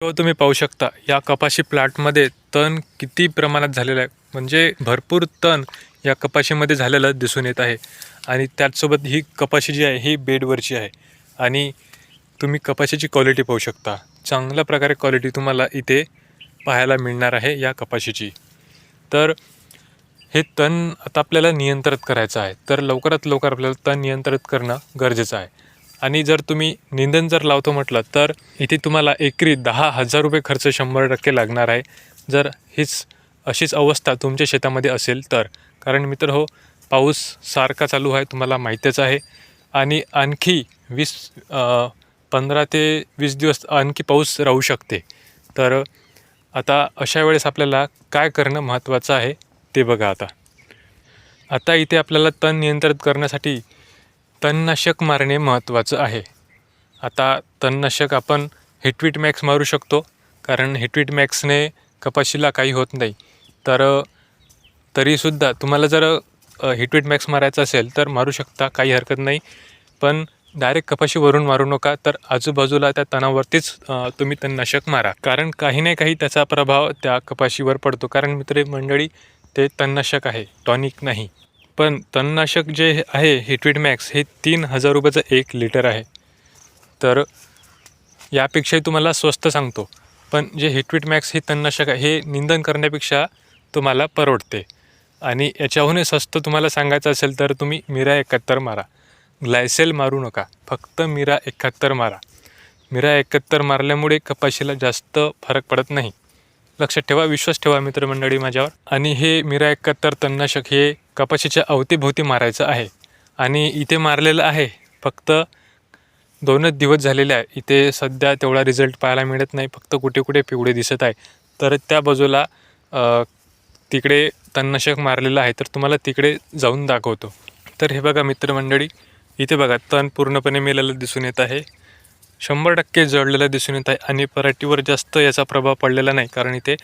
तो तुम्ही पाहू शकता. या कपाशी प्लॉटमध्ये तण किती प्रमाणात झालेलं आहे. म्हणजे भरपूर तण या कपाशीमध्ये झालेलं दिसून येत आहे. आणि त्याचसोबत ही कपाशी जी आहे ही बेडवरची आहे. आणि तुम्ही कपाशीची क्वालिटी पाहू शकता. चांगल्या प्रकारे क्वालिटी तुम्हाला इथे पाहायला मिळणार आहे या कपाशीची. तर हे तण आता आपल्याला नियंत्रित करायचं आहे. तर लवकरात लवकर आपल्याला तण नियंत्रित करणं गरजेचं आहे. आणि जर तुम्ही निंदन जर लावतो म्हटलं तर इथे तुम्हाला एकरी दहा हजार रुपये खर्च शंभर टक्के लागणार आहे. जर हीच अशीच अवस्था तुमच्या शेतामध्ये असेल तर. कारण मित्र हो पाऊस सारखा चालू आहे तुम्हाला माहितीच आहे. आणि आणखी वीस पंधरा ते वीस दिवस आणखी पाऊस राहू शकते. तर आता अशा वेळेस आपल्याला काय करणं महत्त्वाचं आहे ते बघा आता. आता इथे आपल्याला तण नियंत्रित करण्यासाठी तणनाशक मारणे महत्त्वाचं आहे. आता तणनाशक आपण हिटविट मॅक्स मारू शकतो कारण हिटविट मॅक्सने कपाशीला काही होत नाही. तर तरीसुद्धा तुम्हाला जर हिटविट मॅक्स मारायचं असेल तर मारू शकता काही हरकत नाही. पण डायरेक्ट कपाशीवरून मारू नका तर आजूबाजूला त्या तणावरतीच तुम्ही तणनाशक मारा. कारण काही नाही काही त्याचा प्रभाव त्या कपाशीवर पडतो. कारण मित्र मंडळी ते तणनाशक आहे टॉनिक नाही. पण तणनाशक जे आहे हिटविट मॅक्स हे तीन हजार रुपयाचं एक लिटर आहे. तर यापेक्षाही तुम्हाला स्वस्त सांगतो. पण जे हिटविट मॅक्स हे तणनाशक आहे हे निंदन करण्यापेक्षा तुम्हाला परवडते. आणि याच्याहूनही स्वस्त तुम्हाला सांगायचं असेल तर तुम्ही मिरा एकाहत्तर मारा. ग्लायसेल मारू नका. फक्त मिरा एकाहत्तर मारा. मिरा एकाहत्तर मारल्यामुळे कपाशीला जास्त फरक पडत नाही. लक्षात ठेवा विश्वास ठेवा मित्रमंडळी माझ्यावर. आणि हे मिरा एकाहत्तर तणनाशक हे कपाशीच्या अवतीभोवती मारायचं आहे. आणि इथे मारलेलं आहे. फक्त दोनच दिवस झालेले आहे. इथे सध्या तेवढा रिझल्ट पाहायला मिळत नाही. फक्त कुठे कुठे पिवळे दिसत आहे. तर त्या बाजूला तिकडे तणनाशक मारलेलं आहे. तर तुम्हाला तिकडे जाऊन दाखवतो. तर हे बघा मित्रमंडळी इथे बघा तण पूर्णपणे मेलेलं दिसून येत आहे. शंभर टक्के जळलेलं दिसून येत आहे आणि पराठीवर जास्त याचा प्रभाव पडलेला नाही कारण इथे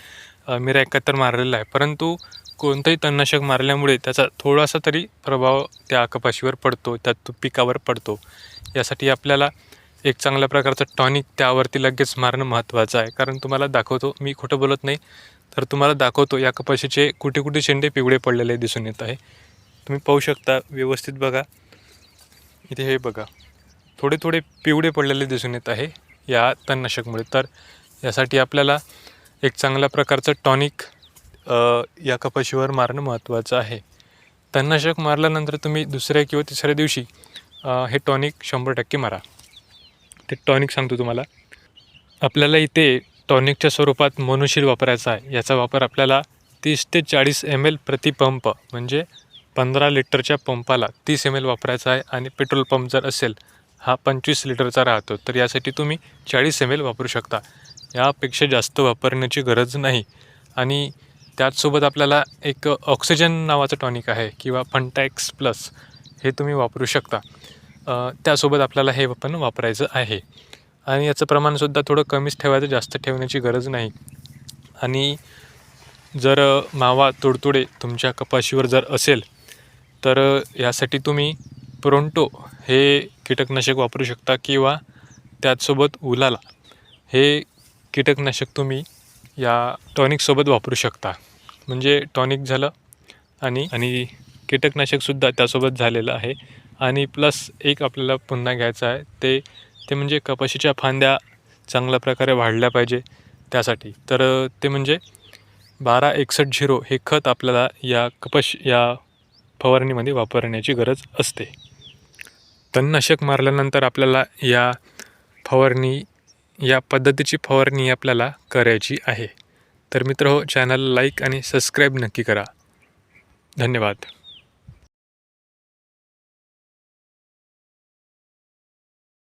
मिरा एकाहत्तर मारलेला आहे. परंतु कोणतंही तणनाशक मारल्यामुळे त्याचा थोडासा तरी प्रभाव त्या कपाशीवर पडतो त्या पिकावर पडतो. यासाठी आपल्याला एक चांगल्या प्रकारचं टॉनिक त्यावरती लगेच मारणं महत्त्वाचं आहे. कारण तुम्हाला दाखवतो मी खोटं बोलत नाही तर तुम्हाला दाखवतो या कपाशीचे कुठे कुठे शेंडे पिवळे पडलेले दिसून येत आहे. तुम्ही पाहू शकता व्यवस्थित बघा. इथे हे बघा. थोडे थोडे पिवळे पडलेले दिसून येत आहे या तणनाशकमुळे. तर यासाठी आपल्याला एक चांगल्या प्रकारचं टॉनिक या कपाशीवर मारणं महत्त्वाचं आहे. तणनाशक मारल्यानंतर तुम्ही दुसऱ्या किंवा तिसऱ्या दिवशी हे टॉनिक शंभर टक्के मारा. ते टॉनिक सांगतो तुम्हाला. आपल्याला इथे टॉनिकच्या स्वरूपात मोनोशील वापरायचा आहे. याचा वापर आपल्याला तीस ते चाळीस एम एल प्रति पंप म्हणजे पंधरा लिटरच्या पंपाला तीस एम एल वापरायचा आहे आणि पेट्रोल पंप जर असेल हा पंचवीस लिटरचा राहतो. तर यासाठी तुम्ही चाळीस एम एल वापरू शकता. यापेक्षा जास्त वापरण्याची गरज नाही. आणि त्याचसोबत आपल्याला एक ऑक्सिजन नावाचं टॉनिक आहे किंवा फंटॅक्स प्लस हे तुम्ही वापरू शकता. त्यासोबत आपल्याला हे पण वापरायचं आहे. आणि याचं प्रमाणसुद्धा थोडं कमीच ठेवायचं जास्त ठेवण्याची गरज नाही. आणि जर मावा तुडतुडे तुमच्या कपाशीवर जर असेल तर यासाठी तुम्ही प्रोंटो हे कीटकनाशक वापरू शकता किंवा त्याचसोबत उलाला हे कीटकनाशक तुम्ही या टॉनिकसोबत वापरू शकता. म्हणजे टॉनिक झालं आणि आणि कीटकनाशकसुद्धा त्यासोबत झालेलं आहे. आणि प्लस एक आपल्याला पुन्हा घ्यायचं आहे ते ते म्हणजे कपाशीच्या फांद्या चांगल्या प्रकारे वाढल्या पाहिजे त्यासाठी. तर ते म्हणजे बारा एकसष्ट झिरो हे खत आपल्याला या कपाश या फवारणीमध्ये वापरण्याची गरज असते. तणनाशक मारल्यानंतर आपल्याला या फवारणी या पद्धतीची फवारणी आपल्याला करायची आहे. तर मित्र हो चॅनल लाईक आणि सबस्क्राईब नक्की करा. धन्यवाद.